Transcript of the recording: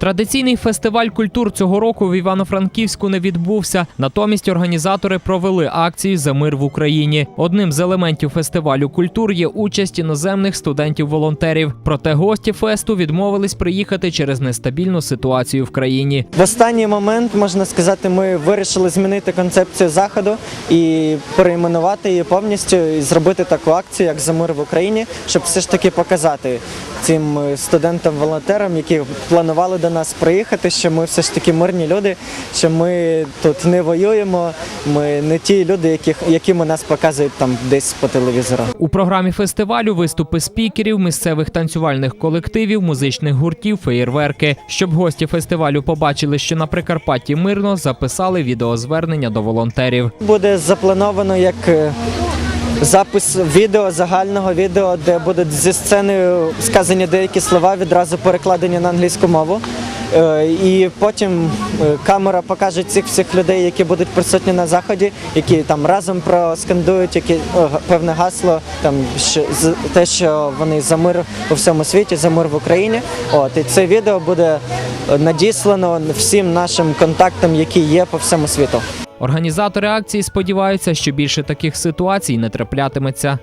Традиційний фестиваль культур цього року в Івано-Франківську не відбувся. Натомість організатори провели акцію за мир в Україні. Одним з елементів фестивалю культур є участь іноземних студентів-волонтерів. Проте гості фесту відмовились приїхати через нестабільну ситуацію в країні. В останній момент можна сказати, ми вирішили змінити концепцію заходу і перейменувати її повністю і зробити таку акцію, як за мир в Україні, щоб все ж таки показати цим е, студентам-волонтерам, які планували до нас приїхати, що ми все ж таки мирні люди, що ми тут не воюємо. Ми не ті люди, яких якими нас показують там десь по телевізору. У програмі фестивалю виступи спікерів, місцевих танцювальних колективів, музичних гуртів, феєрверки. Щоб гості фестивалю побачили, що на Прикарпатті мирно, записали відеозвернення до волонтерів. Буде заплановано як е, запис відео, загального відео, де будуть зі сцени сказані деякі слова, відразу перекладені на англійську мову. Е, І потім е, камера покаже цих всіх людей, які будуть присутні на заході, які там разом проскандують які, е, певне гасло, там що, те, що вони за мир у всьому світі, за мир в Україні. От і це відео буде надіслано всім нашим контактам, які є по всьому світу. Організатори акції сподіваються, що більше таких ситуацій не траплятиметься.